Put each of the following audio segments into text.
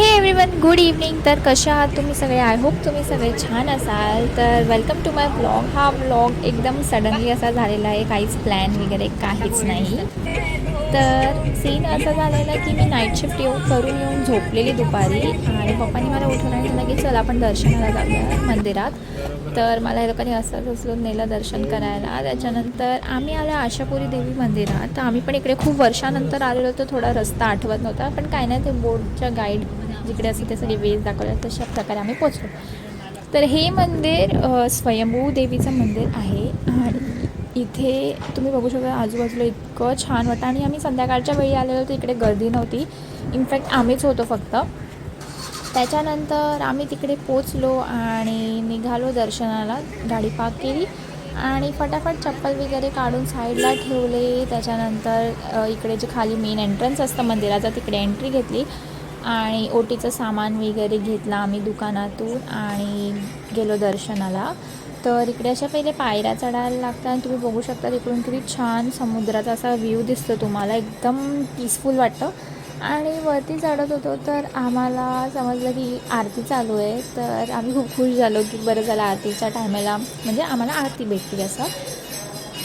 हे everyone good evening तर कशा आहात तुम्ही सगळे? आय होप तुम्ही सगळे छान असाल. तर वेलकम टू माय ब्लॉग हा ब्लॉग एकदम सडनली असा झालेला आहे. काहीच प्लॅन वगैरे काहीच नाही. तर सीन असं झालेला की मी नाईट शिफ्ट येऊन करून येऊन झोपलेली दुपारी. आणि पप्पानी मला उठवलं आणि सांगितलं की चल आपण दर्शनाला जाऊया मंदिरात. तर मला हे लोकांनी असंच उचलून नेलं दर्शन करायला. त्याच्यानंतर आम्ही आलो आशापुरी देवी मंदिरात. तर आम्ही पण इकडे खूप वर्षानंतर आलेलो होतो. थोडा रस्ता आठवत नव्हता. पण काय नाही ते बोर्डच्या गाईड जिकडे असं ते सगळे वेज दाखवले तशा प्रकारे आम्ही पोचलो तर हे मंदिर स्वयंभू देवीचं मंदिर आहे आणि इथे तुम्ही बघू शकता आजूबाजूला इतकं छान वाटतं आणि आम्ही संध्याकाळच्या वेळी आलेलो होतो इकडे गर्दी नव्हती. इनफॅक्ट आम्हीच होतो फक्त. त्याच्यानंतर आम्ही तिकडे पोचलो आणि निघालो दर्शनाला गाडी पार्क केली आणि फटाफट चप्पल वगैरे काढून साईडला ठेवले. त्याच्यानंतर इकडे जे खाली मेन एंट्रन्स असतं मंदिराचा तिकडे एंट्री घेतली. आणि ओटीचं सामान वगैरे घेतलं आम्ही दुकानातून आणि गेलो दर्शनाला. तर इकडे अशा पहिले पायऱ्या चढायला लागतात आणि तुम्ही बघू शकता तिकडून किती छान समुद्राचा असा व्ह्यू दिसतो तुम्हाला. एकदम पीसफुल वाटतं. आणि वरती चढत होतो तर आम्हाला समजलं की आरती चालू आहे. तर आम्ही खूप खुश झालो की बरं झालं आरतीच्या टायमाला म्हणजे आम्हाला आरती भेटली असं.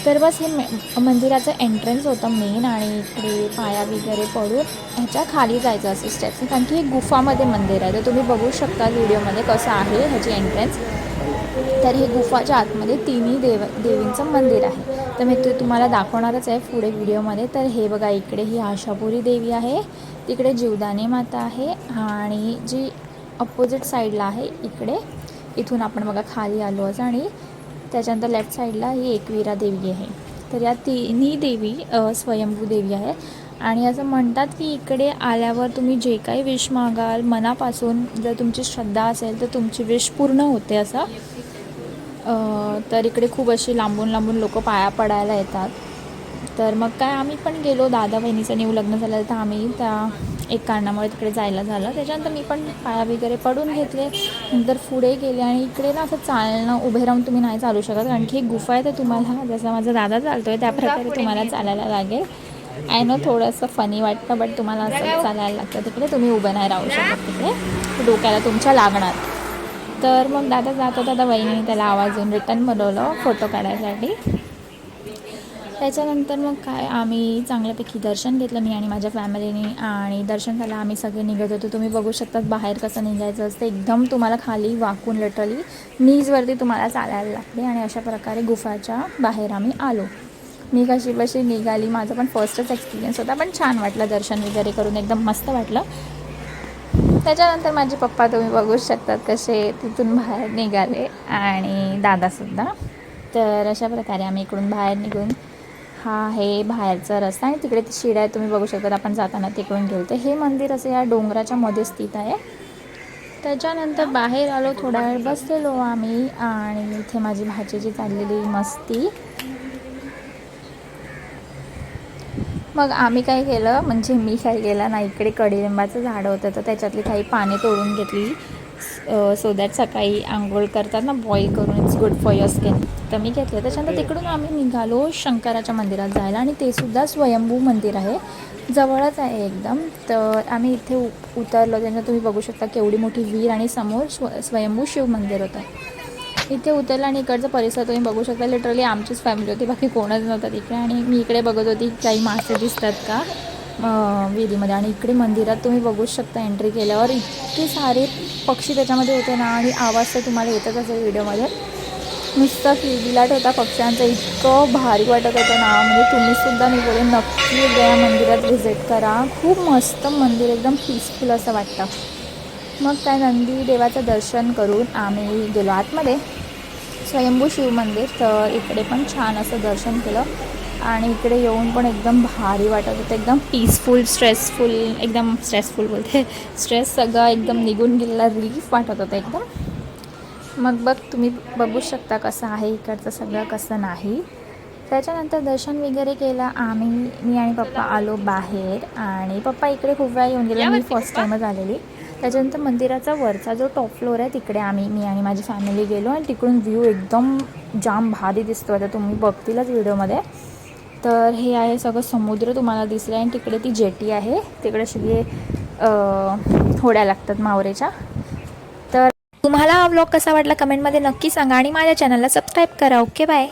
तर बस हे मे मंदिराचं एंट्रन्स होतं मेन आणि इकडे पाया वगैरे पडून ह्याच्या खाली जायचं असं स्टेप्स कारण की हे गुफामध्ये मंदिर आहे. तर तुम्ही बघू शकता व्हिडिओमध्ये कसं आहे ह्याची एंट्रन्स तर हे गुफाच्या आतमध्ये तिन्ही देव देवींचं मंदिर आहे. तर मी ते तुम्हाला दाखवणारच आहे पुढे व्हिडिओमध्ये तर हे बघा इकडे ही आशापुरी देवी आहे. तिकडे जीवदानी माता आहे आणि जी अपोजिट साईडला आहे इकडे. इथून आपण बघा खाली आलो असं आणि त्याच्यानंतर लेफ्ट साईडला ही एकविरा देवी आहे. तर या तिन्ही देवी स्वयंभू देवी आहे. आणि असं म्हणतात की इकडे आल्यावर तुम्ही जे काही विश मागाल मनापासून जर तुमची श्रद्धा असेल तर तुमची विश पूर्ण होते असं. तर इकडे खूप अशी लांबून लांबून लोक पाया पडायला येतात. तर मग काय आम्ही पण गेलो दादा बहिणीचं न्यू लग्न झालं तर आम्ही त्या एक कारणामुळे तिकडे जायला झालं. त्याच्यानंतर मी पण पाया वगैरे पडून घेतले. नंतर पुढे गेले आणि इकडे ना असं चालणं उभे राहून तुम्ही नाही चालू शकत. कारण की गुफा आहे तर तुम्हाला जसा माझा दादा चालतो आहे त्याप्रकारे तुम्हाला चालायला लागेल. आय नो थोडंसं फनी वाटतं बट तुम्हाला असं चालायला लागतं तिकडे. तुम्ही उभं नाही राहू शकत तिकडे. डोक्याला तुमच्या लागणार. तर मग दादा जात होता तर वहिनी त्याला आवाज देऊन रिटर्न बनवलं फोटो काढायसाठी. त्याच्यानंतर मग काय आम्ही चांगल्यापैकी दर्शन घेतलं मी आणि माझ्या फॅमिलीने आणि दर्शन झालं आम्ही सगळे निघत होतो. तुम्ही बघू शकतात बाहेर कसं निघायचं असतं. एकदम तुम्हाला खाली वाकून लिटरली नीजवरती तुम्हाला चालायला लागते. आणि अशा प्रकारे गुफाच्या बाहेर आम्ही आलो. मी कशी बशी निघाली माझा पण फर्स्टच एक्सपिरियन्स होता पण छान वाटलं दर्शन वगैरे करून. एकदम मस्त वाटलं. त्याच्यानंतर माझे पप्पा तुम्ही बघू शकतात कसे तिथून बाहेर निघाले. आणि दादासुद्धा. तर अशा प्रकारे आम्ही इकडून बाहेर निघून हा आहे बाहेरचा रस्ता आणि तिकडे शिड शिड्या आहे तुम्ही बघू शकता आपण जाताना तिकडून गेलो तर हे मंदिर असं या डोंगराच्या मध्ये स्थित आहे. त्याच्यानंतर बाहेर आलो थोडा वेळ. बसलेलो आम्ही आणि इथे माझी भाचीची चाललेली मस्ती. मग आम्ही काय केलं? म्हणजे मी काय केलं ना इकडे कडीलिंबाचं झाड होतं तर त्याच्यातली काही पाने तोडून घेतली. सो दॅट सकाळी आंघोळ करतात ना बॉईल करून it's good for your skin तर मी घेतलं त्याच्यानंतर तिकडून आम्ही निघालो शंकराच्या मंदिरात जायला आणि ते सुद्धा स्वयंभू मंदिर आहे. जवळच आहे एकदम. तर आम्ही इथे उ उतरलो. त्याच्यानंतर तुम्ही बघू शकता केवढी मोठी विहीर आणि समोर स्व स्वयंभू शिव मंदिर होतं. इथे उतरलं आणि इकडचा परिसर तुम्ही बघू शकता. लिटरली आमचीच फॅमिली होती. बाकी कोणच नव्हतं तिकडे. आणि मी इकडे बघत होती काही मासे दिसतात का? विहिरीमध्ये. आणि इकडे मंदिरात तुम्ही बघू शकता एंट्री केल्यावर इतके सारे पक्षी त्याच्यामध्ये होते ना आणि आवाज तर तुम्हाला येतच असेल व्हिडिओमध्ये. नुसतं किलबिलाट होता पक्ष्यांचं इतकं भारी वाटत होतं ना. म्हणजे तुम्हीसुद्धा मी बोलेन नक्की एकदा या मंदिरात व्हिजिट करा. खूप मस्त मंदिर एकदम पीसफुल असं वाटतं. मग त्या नंदी देवाचं दर्शन करून आम्ही गेलो आतमध्ये. स्वयंभू शिव मंदिर तर इकडे पण छान असं दर्शन केलं. आणि इकडे येऊन पण एकदम भारी वाटत होतं एकदम पीसफुल स्ट्रेसफुल एकदम स्ट्रेसफुल बोलते. स्ट्रेस सगळं एकदम निघून गेलेला रिलीफ वाटत होतं एकदम. मग बघ तुम्ही बघू शकता कसं आहे इकडचं सगळं कसं नाही. त्याच्यानंतर दर्शन वगैरे केलं. आम्ही मी आणि पप्पा आलो बाहेर आणि पप्पा इकडे खूप वेळा येऊन गेले. मी फर्स्ट टाईमच आलेली. त्याच्यानंतर मंदिराचा वरचा जो टॉप फ्लोअर आहे तिकडे आम्ही मी आणि माझी फॅमिली गेलो आणि तिकडून व्ह्यू एकदम जाम भारी दिसतो आता तुम्ही बघतीलच व्हिडिओमध्ये तर हे आहे सगळं समुद्र तुम्हाला दिसलं आणि तिकडे ती जेटी आहे. तिकडे सगळे होड्या लागतात मावरेच्या. तर तुम्हाला हा व्लॉग कसा वाटला कमेंटमध्ये नक्की सांगा आणि माझ्या चॅनलला सबस्क्राईब करा. Okay bye